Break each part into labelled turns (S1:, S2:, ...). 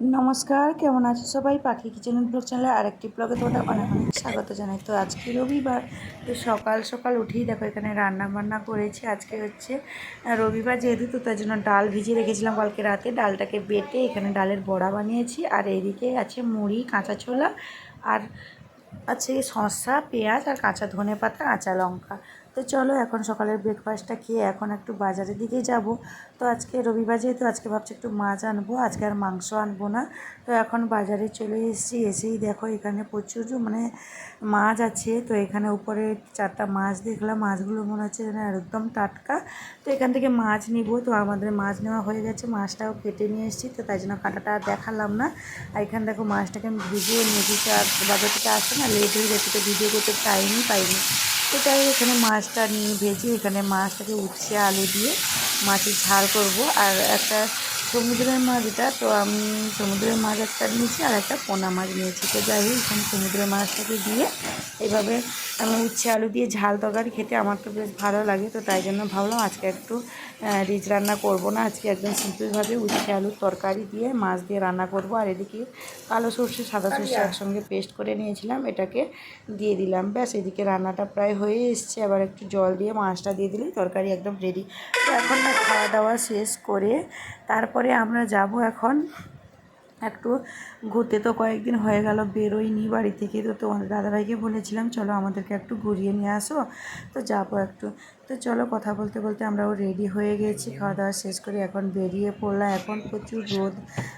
S1: নমস্কার, কেমন আছো সবাই? পাখি কিচেন ব্লগ চ্যানেলে আরেকটি ব্লগে তোমাদের অনেক অনেক স্বাগত জানাই। তো আজকে রবিবার, তো সকাল সকাল উঠেই দেখো এখানে রান্না বান্না করেছি। আজকে হচ্ছে রবিবার, যেহেতু তো তার জন্য ডাল ভিজিয়ে রেখেছিলাম কালকে রাতে। ডালটাকে বেটে এখানে ডালের বড়া বানিয়েছি। আর এদিকে আছে মুড়ি, কাঁচা ছোলা, আর আছে শসা, পেঁয়াজ, আর কাঁচা ধনে পাতা কাঁচা লঙ্কা। তো চলো এখন সকালের ব্রেকফাস্টটা খেয়ে এখন একটু বাজারের দিকে যাব। তো আজকে রবিবার যেহেতু, আজকে ভাবছি একটু মাছ আনব, আজকে আর মাংস আনব না। তো এখন বাজারে চলে এসেছি, এসেই দেখো এখানে প্রচুর মানে মাছ আছে। তো এখানে উপরে চারটা মাছ দেখলাম, মাছগুলো মনে হচ্ছে একদম টাটকা। তো এখান থেকে মাছ নিব। তো আমাদের মাছ নেওয়া হয়ে গেছে, মাছটাও কেটে নিয়ে এসেছি। তো তাই জন্য কাটাটা আর দেখালাম না। আর এখানে দেখো মাছটাকে আমি ভিজিয়ে নিয়েছি আর বাজার থেকে আসতে না লেট হয়ে গেছে, তো ভিডিও করতে টাইমই পাইনি। তো তাই এখানে মাছটা নিয়ে ভেজে এখানে মাছটাকে উচ্ছে আলু দিয়ে মাছের ঝাল করব। আর একটা সমুদ্রের মাছ এটা, তো আমি সমুদ্রের মাছ একটা নিয়েছি আর একটা পোনা মাছ নিয়েছি। তো যাই হোক, এখানে সমুদ্রের মাছটাকে দিয়ে এইভাবে আমি উচ্ছে আলু দিয়ে ঝাল তরকারি খেতে আমার তো বেশ ভালো লাগে, তো তাই জন্য ভাবলাম আজকে একটু রিচ রান্না করব না, আজকে একদম সিম্পলভাবে উচ্ছে আলুর তরকারি দিয়ে মাছ দিয়ে রান্না করব, আর এদিকে কালো সর্ষে, সাদা সর্ষে একসঙ্গে পেস্ট করে নিয়েছিলাম, এটাকে দিয়ে দিলাম, ব্যাস এদিকে রান্নাটা প্রায় হয়ে এসছে আবার একটু জল দিয়ে মাছটা দিয়ে দিলেই তরকারি একদম রেডি তো এখন না খাওয়া দাওয়া শেষ করে তারপরে আমরা যাব এখন একটু ঘুরতে তো কয়েকদিন হয়ে গেল, বেরোইনি বাড়ি থেকে। তো তোমাদের দাদাভাইকে বলেছিলাম, চলো আমাদেরকে একটু ঘুরিয়ে নিয়ে আসো। তো যাব একটু। তো চলো কথা বলতে বলতে আমরাও রেডি হয়ে গেছি, খাওয়া দাওয়া শেষ করে এখন বেরিয়ে পড়লাম। এখন প্রচুর রোদ।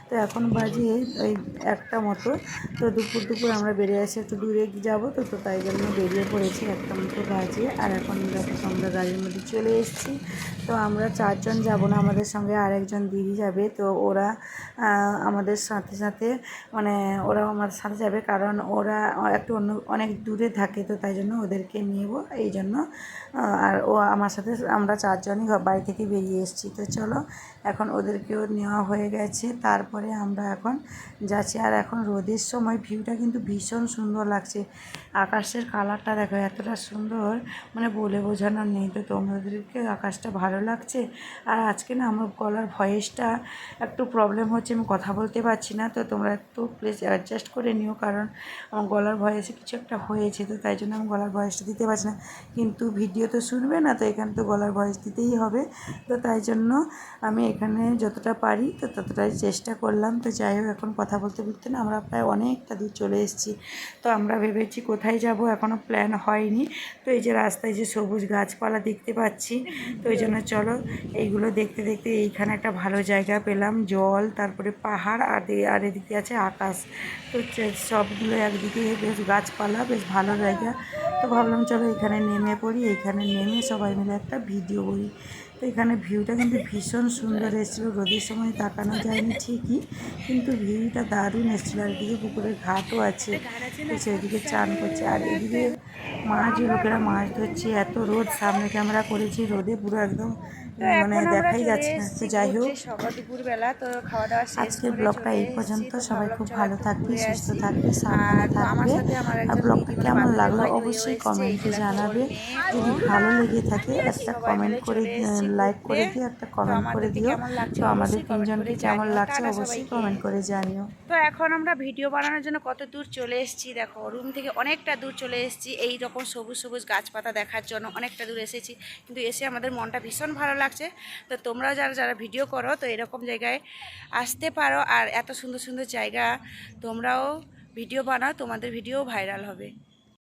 S1: তো এখন বাজে ওই একটা মতো। তো দুপুর দুপুর আমরা বেরিয়ে আসি একটু দূরে যাব। তো তো তাই জন্য বেরিয়ে পড়েছি একটা মতো বাজে। আর এখন দেখো আমরা গাড়ির মধ্যে চলে এসেছি। তো আমরা চারজন যাব না, আমাদের সঙ্গে আরেকজন দিদি যাবে। তো ওরা আমাদের সাথে সাথে মানে ওরাও আমার সাথে যাবে কারণ ওরা একটু অন্য, অনেক দূরে থাকে তো তাই জন্য ওদেরকে নেব এই জন্য। আর ও আমার সাথে, আমরা চারজনই বাড়ি থেকে বেরিয়ে এসেছি। তো চলো, এখন ওদেরকেও নেওয়া হয়ে গেছে। তারপরে আমরা এখন যাচ্ছি। আর এখন রোদের সময় ভিউটা কিন্তু ভীষণ সুন্দর লাগছে। আকাশের কালারটা দেখো, এতটা সুন্দর। মানে বলে বোঝানোর নেই। তো তোমাদেরকে আকাশটা ভালো লাগছে? আর আজকে না আমার গলার ভয়েসটা একটু প্রবলেম হচ্ছে, আমি কথা বলতে পারছি না, তো তোমরা একটু প্লিজ অ্যাডজাস্ট করে নিও, কারণ আমার গলার ভয়েসে কিছু একটা হয়েছে, তো তাই জন্য আমি গলার ভয়েসটা দিতে পারছি না। কিন্তু ভিডিও তো শুনবে না, তো এখানে তো গলার ভয়েস দিতেই হবে, তো তাই জন্য আমি এখানে যতটা পারি, তো ততটাই চেষ্টা করলাম। তো যাই হোক, এখন কথা বলতে বলতে না, আমরা প্রায় অনেকটা দূর চলে এসেছি, তো আমরা ভেবেছি কোথায় যাব এখনও প্ল্যান হয়নি। তো এই যে রাস্তায় যে সবুজ গাছপালা দেখতে পাচ্ছি, তো এই জন্য চলো, এইগুলো দেখতে দেখতে এইখানে একটা ভালো জায়গা পেলাম, জল, তারপরে পাহাড়, আর আর এদিকে আছে আকাশ। তো সবগুলো একদিকে বেশ গাছপালা, বেশ ভালো জায়গা। তো ভাবলাম চলো এখানে নেমে পড়ি। এখানে নেমে সবাই মিলে একটা ভিডিও করি তো এখানে ভিউটা কিন্তু ভীষণ সুন্দর এসেছিল। রোদের সময় তাকানো যায়নি ঠিকই কিন্তু ভিউটা দারুণ এসেছিল। আর এদিকে পুকুরের ঘাটও আছে তো সেদিকে চান করছে। আর এদিকে মাছ লোকেরা মাছ ধরছে এত রোদ সামনে ক্যামেরা করেছি রোদে পুরো একদম মানে দেখাই যাচ্ছে না। তো যাই হোক।
S2: দুপুরবেলা তো খাওয়া দাওয়া
S1: ব্লগটা এই পর্যন্ত। সবাই খুব ভালো থাকবে সুস্থ থাকবে সাবধানে থাকবে। আর ব্লগটা কেমন লাগল অবশ্যই কমেন্টে জানাবে। যদি ভালো লেগে থাকে একটা কমেন্ট করে লাইক করে দিও একটা কমেন্ট করে দিও। তো আমাদের তিনজনকে কেমন। লাগছে অবশ্যই কমেন্ট করে জানিও।
S2: তো এখন আমরা ভিডিও বানানোর জন্য কত দূর চলে এসেছি দেখো রুম থেকে অনেকটা দূর চলে এসেছি। এই রকম সবুজ সবুজ গাছপাতা দেখার জন্য অনেকটা দূর এসেছি। কিন্তু এসে আমাদের মনটা ভীষণ ভালো লাগছে। তো তোমরাও যারা যারা ভিডিও করো তো এরকম জায়গায় আসতে পারো। আর এত সুন্দর সুন্দর জায়গা তোমরাও ভিডিও বানাও তোমাদের ভিডিও ভাইরাল হবে।